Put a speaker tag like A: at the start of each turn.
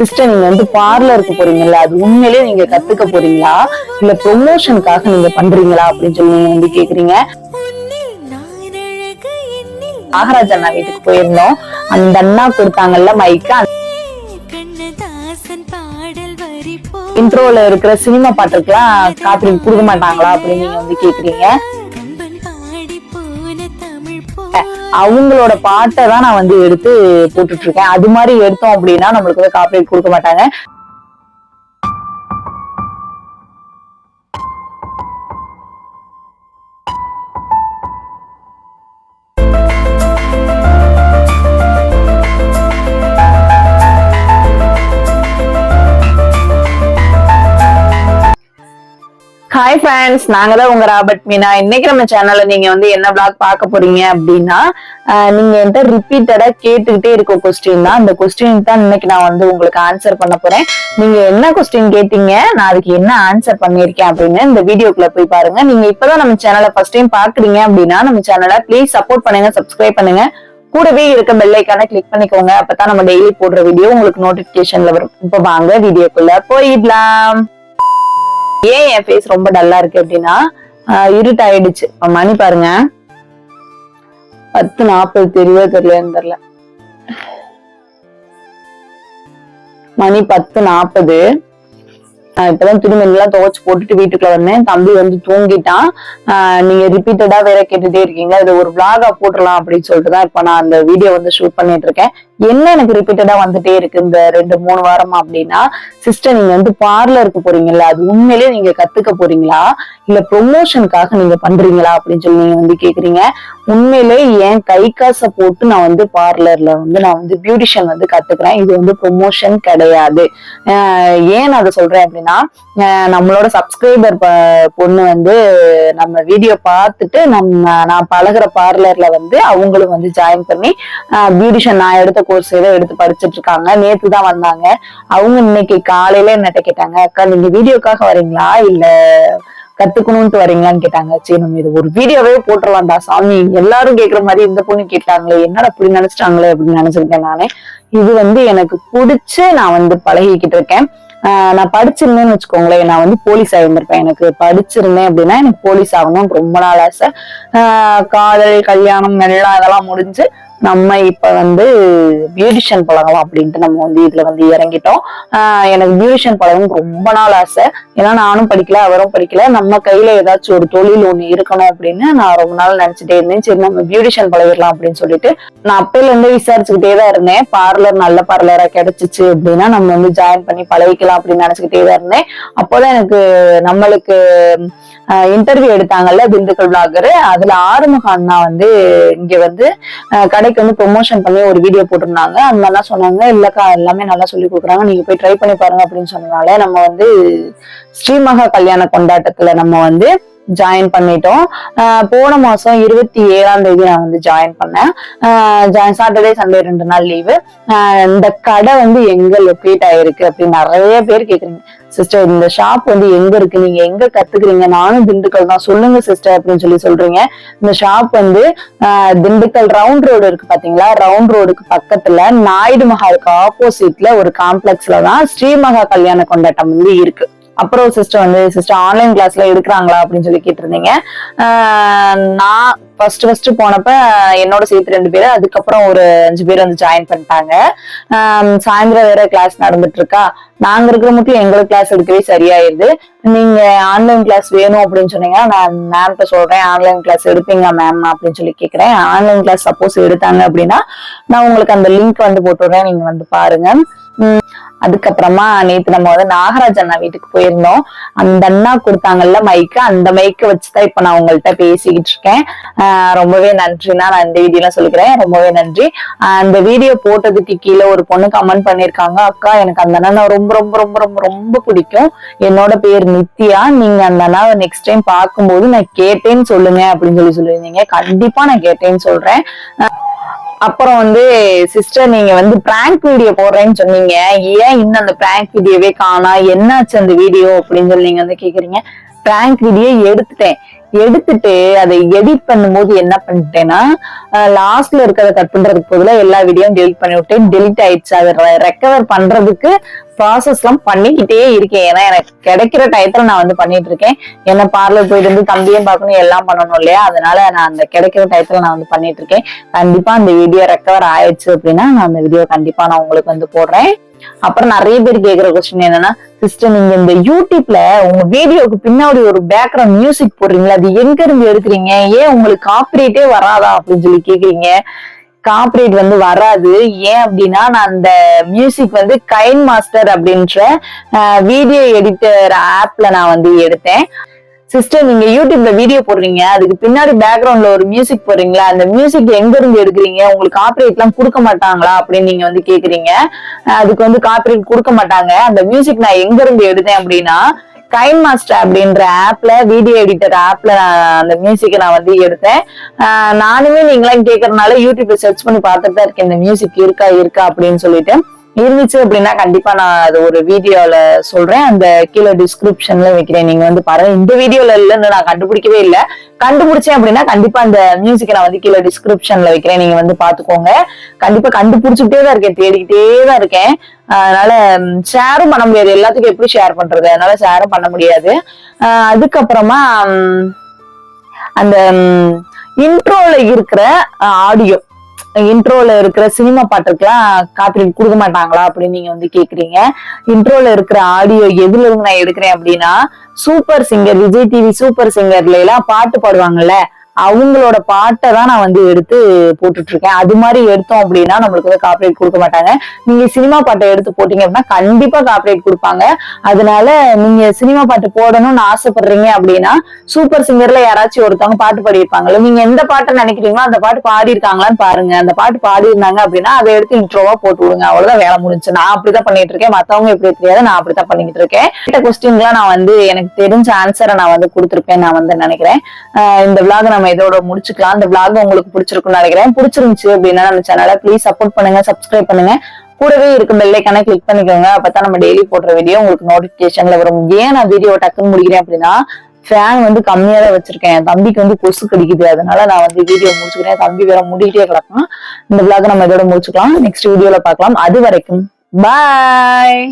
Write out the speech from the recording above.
A: Sister நீங்க வந்து பார்லருக்கு போறீங்கல்ல? அது உண்மையிலேயே நீங்க கத்துக்க போறீங்களா? இல்ல ப்ரொமோஷனுக்காக நீங்க பண்றீங்களா? அப்படின்னு சொல்லி நீங்க வந்து கேக்குறீங்க. நாகராஜ் அண்ணா வீட்டுக்கு போயிருந்தோம். அந்த அண்ணா கொடுத்தாங்கல்ல மைக்கு இன்ட்ரோல இருக்கிற சினிமா பாட்டுக்கெல்லாம் காப்பி கொடுக்க மாட்டாங்களா அப்படின்னு நீங்க வந்து கேக்குறீங்க.
B: பாட்டை.
A: அவங்களோட பாட்டை தான் நான் வந்து எடுத்து போட்டுட்டு இருக்கேன் அது மாதிரி எடுத்தோம் அப்படின்னா நம்மளுக்கு வந்து காப்பி கொடுக்க மாட்டாங்க. ஃப்ரெண்ட்ஸ் நாங்க தான் உங்க ராபர்ட் மீனா. இன்னைக்கு நம்ம சேனல்ல நீங்க வந்து என்ன பிளாக் பார்க்க போறீங்க அப்படின்னா நீங்க என்கிட்ட ரிப்பீட்டடா கேட்டுக்கிட்டே இருக்க கொஸ்டின் தான். அந்த கொஸ்டின் தான் இன்னைக்கு நான் வந்து உங்களுக்கு ஆன்சர் பண்ண போறேன். நீங்க என்ன கொஸ்டின் கேட்டீங்க நான் அதுக்கு என்ன ஆன்சர் பண்ணிருக்கேன் அப்படின்னு இந்த வீடியோக்குள்ள போய் பாருங்க. நீங்க இப்பதான் நம்ம சேனலை ஃபர்ஸ்ட் டைம் பாக்குறீங்க அப்படின்னா நம்ம சேனலை ப்ளீஸ் சப்போர்ட் பண்ணுங்க சப்ஸ்கிரைப் பண்ணுங்க. கூடவே இருக்க பெல்லைக்கான கிளிக் பண்ணிக்கோங்க. அப்பதான் நம்ம டெய்லி போடுற வீடியோ உங்களுக்கு நோட்டிபிகேஷன்ல வரும். இப்ப வாங்க வீடியோக்குள்ள போயிடலாம். ஏன் என் ஃபேஸ் ரொம்ப டல்லா இருக்கு அப்படின்னா இருட்டாயிடுச்சு. இப்ப மணி பாருங்க. பத்து நாற்பது தெரியவே தெரியலன்னு தெரியல. மணி பத்து நாற்பது இப்பதான் துணிமணி எல்லாம் துவைச்சு போட்டுட்டு வீட்டுக்குள்ள வந்தேன். தம்பி வந்து தூங்கிட்டான். நீங்க ரிப்பீட்டடா வேற கேட்டுட்டே இருக்கீங்க. இது ஒரு விளாகா போட்டுடலாம் அப்படின்னு சொல்லிட்டு தான் இப்ப நான் அந்த வீடியோ வந்து ஷூட் பண்ணிட்டு இருக்கேன். என்ன எனக்கு ரிப்பீட்டடா வந்துட்டே இருக்கு இந்த ரெண்டு மூணு வாரமா அப்படின்னா சிஸ்டர் நீங்க வந்து பார்லருக்கு போறீங்கல்ல அது உண்மையிலேயே நீங்க கத்துக்க போறீங்களா? இல்ல ப்ரொமோஷனுக்காக நீங்க பண்றீங்களா அப்படின்னு சொல்லி நீங்க வந்து கேக்குறீங்க. உண்மையிலே என் கை காசை போட்டு நான் வந்து பார்லர்ல வந்து நான் வந்து பியூட்டிஷியன் வந்து கத்துக்கிறேன். இது வந்து ப்ரொமோஷன் கிடையாது. ஆஹ் ஏன் அதை சொல்றேன் அப்படின்னா நம்மளோட சப்ஸ்கிரைபர் பொண்ணு வந்து நம்ம வீடியோ பார்த்துட்டு நம்ம நான் பழகுற பார்லர்ல வந்து அவங்களும் வந்து ஜாயின் பண்ணி பியூட்டிஷியன் நான் எடுத்த கோர்ஸ் ஏதோ எடுத்து படிச்சுட்டு இருக்காங்க. நேத்து தான் வந்தாங்க. அவங்க இன்னைக்கு காலையில என்னட்ட கேட்டாங்க அக்கா நீங்க வீடியோக்காக வரீங்களா? இல்ல கத்துக்கணும்ட்டு வரீங்களான்னு கேட்டாங்க. சரி நம்ம இது ஒரு வீடியோவே போட்டுடலாம்டா சாமி. எல்லாரும் கேக்குற மாதிரி இந்த பொண்ணு கேட்டாங்களே என்னடா அப்படி நினைச்சிட்டாங்களே அப்படின்னு நினைச்சிருக்கேன் நானே. இது வந்து எனக்கு பிடிச்சு நான் வந்து பழகிக்கிட்டு இருக்கேன். ஆஹ் நான் படிச்சிருந்தேன்னு வச்சுக்கோங்களேன். நான் வந்து போலீஸ் ஆகியிருந்திருப்பேன் எனக்கு படிச்சிருந்தேன் அப்படின்னா எனக்கு போலீஸ் ஆகணும்னு ரொம்ப நாள் ஆசை. ஆஹ் காதல் கல்யாணம் எல்லாம் இதெல்லாம் முடிஞ்சு நம்ம இப்ப வந்து பியூட்டிஷியன் பழகலாம் அப்படின்ட்டு நம்ம வந்து இதுல வந்து இறங்கிட்டோம். எனக்கு பியூட்டிஷியன் பழகணும் ரொம்ப நாள் ஆசை. ஏன்னா நானும் படிக்கல அவரும் படிக்கல. நம்ம கையில ஏதாச்சும் ஒரு தொழில் ஒண்ணு இருக்கணும் அப்படின்னு நான் ரொம்ப நாள் நினைச்சிட்டே இருந்தேன். சரி நம்ம பியூட்டிஷியன் பழகிடலாம் அப்படின்னு சொல்லிட்டு நான் அப்பையில இருந்து விசாரிச்சுக்கிட்டே தான் இருந்தேன். பார்லர் நல்ல பார்லரா கிடைச்சிச்சு அப்படின்னா நம்ம வந்து ஜாயின் பண்ணி பழகிக்கலாம் அப்படின்னு நினைச்சுக்கிட்டே தான் இருந்தேன். அப்போதான் எனக்கு நம்மளுக்கு இன்டர்வியூ எடுத்தாங்கல்ல திண்டுக்கல் பிளாகரு அதுல ஆறுமுக அண்ணா வந்து இங்க வந்து கடை கடைக்கு வந்து ப்ரொமோஷன் பண்ணி ஒரு வீடியோ போட்டிருந்தாங்க. அந்த மாதிரிலாம் சொன்னாங்க. இல்லக்கா எல்லாமே நல்லா சொல்லி கொடுக்குறாங்க. நீங்க போய் ட்ரை பண்ணி பாருங்க அப்படின்னு சொன்னனால நம்ம வந்து ஸ்ரீமகா கல்யாண கொண்டாட்டத்துல நம்ம வந்து ஜாயின் பண்ணிட்டோம். போன மாசம் இருபத்தி ஏழாம் தேதி நான் வந்து ஜாயின் பண்ணேன். சாட்டர்டே சண்டே ரெண்டு நாள் லீவு இந்த கடை வந்து எங்க லொக்கேட் ஆயிருக்கு அப்படின்னு நிறைய பேர் கேக்குறீங்க. சிஸ்டர் இந்த ஷாப் வந்து எங்க இருக்கு? நீங்க எங்க கத்துக்கிறீங்க? நானும் திண்டுக்கல் தான். சொல்லுங்க சிஸ்டர் அப்படின்னு சொல்லி சொல்றீங்க. இந்த ஷாப் வந்து ஆஹ் திண்டுக்கல் ரவுண்ட் ரோடு இருக்கு பாத்தீங்களா? ரவுண்ட் ரோடுக்கு பக்கத்துல நாயுடு மஹாலுக்கு ஆப்போசிட்ல ஒரு காம்ப்ளெக்ஸ்ல தான் ஸ்ரீமகா கல்யாண கொண்டாட்டம் வந்து இருக்கு. அப்புறம் சிஸ்டர் வந்து சிஸ்டர் ஆன்லைன் கிளாஸ்ல எடுக்கிறாங்களா அப்படின்னு சொல்லி கேட்டிருந்தீங்க. ஆஹ் நான் ஃபர்ஸ்ட் ஃபர்ஸ்ட் போனப்ப என்னோட சேர்த்து ரெண்டு பேர் அதுக்கப்புறம் ஒரு அஞ்சு பேர் வந்து ஜாயின் பண்ணிட்டாங்க. சாயந்தரம் வேற கிளாஸ் நடந்துட்டு இருக்கா நாங்க இருக்கிற மட்டும் எங்களுக்கு கிளாஸ் எடுக்கவே சரியாயிருது. நீங்க ஆன்லைன் கிளாஸ் வேணும் அப்படின்னு சொன்னீங்கன்னா நான் மேம்கிட்ட சொல்றேன் ஆன்லைன் கிளாஸ் எடுப்பீங்க மேம் அப்படின்னு சொல்லி கேக்குறேன். ஆன்லைன் கிளாஸ் சப்போஸ் எடுத்தாங்க அப்படின்னா நான் உங்களுக்கு அந்த லிங்க் வந்து போட்டுடுறேன் நீங்க வந்து பாருங்க. அதுக்கப்புறமா நேத்து நம்ம வந்து நாகராஜ் அண்ணா வீட்டுக்கு போயிருந்தோம். அந்த அண்ணா கொடுத்தாங்கல்ல மைக்கு அந்த மைக்கை வச்சுதான் இப்ப நான் உங்கள்கிட்ட பேசிக்கிட்டு இருக்கேன். ரொம்பவே நன்றினா நான் இந்த வீடியோலாம் சொல்லிக்கிறேன். ரொம்பவே நன்றி. அந்த வீடியோ போட்டதுக்கு கீழே ஒரு பொண்ணு கமெண்ட் பண்ணிருக்காங்க அக்கா எனக்கு அந்த அண்ணா ரொம்ப ரொம்ப ரொம்ப ரொம்ப ரொம்ப பிடிக்கும். என்னோட பேர் நித்யா. நீங்க அந்த அண்ணாவை நெக்ஸ்ட் டைம் பார்க்கும்போது நான் கேட்டேன்னு சொல்லுங்க அப்படின்னு சொல்லி சொல்லியிருந்தீங்க. கண்டிப்பா நான் கேட்டேன்னு சொல்றேன். அப்புறம் வந்து சிஸ்டர் நீங்க வந்து பிராங்க் வீடியோ போடுறேன்னு சொன்னீங்க. ஏன் இன்னும் அந்த பிராங்க் வீடியோவே காணா? என்னாச்சு அந்த வீடியோ அப்படின்னு சொல்லி நீங்க வந்து கேக்குறீங்க. பிராங்க் வீடியோ எடுத்துட்டேன். எடுத்துட்டு அதை எடிட் பண்ணும்போது என்ன பண்ணிட்டேன்னா லாஸ்ட்ல இருக்கிறத கட் பண்றதுக்கு பதிலா எல்லா வீடியோவும் டெலிட் பண்ணி விட்டேன் டெலிட் ஆயிடுச்சு. அதை ரெக்கவர் பண்றதுக்கு ப்ராசஸ் எல்லாம் பண்ணிக்கிட்டே இருக்கேன். ஏன்னா எனக்கு கிடைக்கிற டயத்துல நான் வந்து பண்ணிட்டு இருக்கேன். என்ன பார்லர் போயிட்டு வந்து தம்பியும் பார்க்கணும் எல்லாம் பண்ணணும் இல்லையா? அதனால நான் அந்த கிடைக்கிற டயத்துல நான் வந்து பண்ணிட்டு இருக்கேன். கண்டிப்பா அந்த வீடியோ ரெக்கவர் ஆயிடுச்சு அப்படின்னா நான் அந்த வீடியோ கண்டிப்பா நான் உங்களுக்கு வந்து போடுறேன். அப்புறம் நிறைய பேர் கேக்குற கொஸ்டின் என்னன்னா சிஸ்டர் நீங்க இந்த யூடியூப்ல உங்க வீடியோக்கு பின்னாடி ஒரு பேக்ரவுண்ட் மியூசிக் போடுறீங்களா அது எங்க இருந்து எடுக்கிறீங்க? ஏன் உங்களுக்கு காப்பிரைட்டே வராதா? அப்படின்னு சொல்லி கேக்குறீங்க. காப்பிரைட் வந்து வராது. ஏன் அப்படின்னா நான் அந்த மியூசிக் வந்து கைன் மாஸ்டர் அப்படின்ற வீடியோ எடிட்டர் ஆப்ல நான் வந்து எடுத்தேன். சிஸ்டர் நீங்க யூடியூப்ல வீடியோ போடுறீங்க அதுக்கு பின்னாடி பேக்ரவுண்ட்ல ஒரு மியூசிக் போடுறீங்களா? அந்த மியூசிக் எங்க இருந்து எடுக்கிறீங்க? உங்களுக்கு காப்பிரைட் எல்லாம் கொடுக்க மாட்டாங்களா? அப்படின்னு நீங்க வந்து கேக்குறீங்க. அதுக்கு வந்து காப்பிரைட் கொடுக்க மாட்டாங்க. அந்த மியூசிக் நான் எங்க இருந்து எடுத்தேன் அப்படின்னா கைன் மாஸ்டர் அப்படின்ற ஆப்ல வீடியோ எடிட்டர் ஆப்ல நான் அந்த மியூசிக்கை நான் வந்து எடுத்தேன். நானுமே நீங்களாம் கேக்குறதுனால யூடியூப்ல சர்ச் பண்ணி பார்த்துட்டு தான் இருக்கேன். இந்த மியூசிக் இருக்கா இருக்கா அப்படின்னு சொல்லிட்டு. இருந்துச்சு அப்படின்னா கண்டிப்பா நான் அது ஒரு வீடியோல சொல்றேன். அந்த கீழே டிஸ்கிரிப்ஷன்ல வைக்கிறேன். நீங்க வந்து பாருங்க. இந்த வீடியோல இல்லைன்னு நான் கண்டுபிடிக்கவே இல்லை. கண்டுபிடிச்சேன் அப்படின்னா கண்டிப்பா அந்த மியூசிக்கை நான் வந்து கீழே டிஸ்கிரிப்ஷன்ல வைக்கிறேன். நீங்க வந்து பாத்துக்கோங்க. கண்டிப்பா கண்டுபிடிச்சுக்கிட்டே தான் இருக்கேன். தேடிக்கிட்டே தான் இருக்கேன். அதனால ஷேரும் பண்ண முடியாது. எல்லாத்துக்கும் எப்படி ஷேர் பண்றது? அதனால ஷேரும் பண்ண முடியாது. அதுக்கப்புறமா அந்த இன்ட்ரோல இருக்கிற ஆடியோ இன்ட்ரோல இருக்கிற சினிமா பாட்டுக்கெல்லாம் காப்பிரைட் கொடுக்க மாட்டாங்களா அப்படின்னு நீங்க வந்து கேக்குறீங்க. இன்ட்ரோல இருக்கிற ஆடியோ எதுல இருந்து நான் எடுக்கிறேன் அப்படின்னா super singer Vijay TV super சிங்கர்ல எல்லாம் பாட்டு பாடுவாங்கல்ல அவங்களோட பாட்டை தான் நான் வந்து எடுத்து போட்டுட்டு இருக்கேன் அது மாதிரி எடுத்தோம் அப்படின்னா நம்மளுக்கு வந்து காப்பரேட் கொடுக்க மாட்டாங்க. நீங்க சினிமா பாட்டை எடுத்து போட்டீங்க அப்படின்னா கண்டிப்பா காப்பரேட் கொடுப்பாங்க. அதனால நீங்க சினிமா பாட்டு போடணும்னு ஆசைப்படுறீங்க அப்படின்னா சூப்பர் சிங்கர்ல யாராச்சும் ஒருத்தவங்க பாட்டு பாடியிருப்பாங்களோ நீங்க எந்த பாட்டை நினைக்கிறீங்களோ அந்த பாட்டு பாடி இருக்காங்களான்னு பாருங்க. அந்த பாட்டு பாடி இருந்தாங்க அப்படின்னா அதை எடுத்து இன்ட்ரோவா போட்டு விடுங்க. அவ்வளவுதான் வேலை முடிஞ்சு. நான் அப்படிதான் பண்ணிட்டு இருக்கேன் மத்தவங்க எப்படி தெரியாது. நான் அப்படித்தான் பண்ணிக்கிட்டு இருக்கேன். கிட்ட கொஸ்டின்லாம் நான் வந்து எனக்கு தெரிஞ்ச ஆன்சரை நான் வந்து கொடுத்துருப்பேன். நான் வந்து நினைக்கிறேன். இந்த விளாக நம்ம இதோட முடிச்சுக்கலாம். அந்த விளாக் உங்களுக்கு பிடிச்சிருக்கும்னு நினைக்கிறேன். பிடிச்சிருந்துச்சு அப்படின்னா நம்ம சேனலை ப்ளீஸ் சப்போர்ட் பண்ணுங்க சப்ஸ்கிரைப் பண்ணுங்க. கூடவே இருக்க பெல்லைக்கான கிளிக் பண்ணிக்கோங்க. அப்பதான் நம்ம டெய்லி போடுற வீடியோ உங்களுக்கு நோட்டிபிகேஷன்ல வரும். ஏன் நான் வீடியோ டக்குன்னு முடிக்கிறேன் அப்படின்னா ஃபேன் வந்து கம்மியா தான் வச்சிருக்கேன். என் தம்பிக்கு வந்து கொசு கடிக்குது. அதனால நான் வந்து வீடியோ முடிச்சுக்கிறேன். தம்பி வேற முடிக்கிட்டே கிடக்கும் இந்த விளாக நம்ம இதோட முடிச்சுக்கலாம். நெக்ஸ்ட் வீடியோல பார்க்கலாம். அது வரைக்கும் பாய்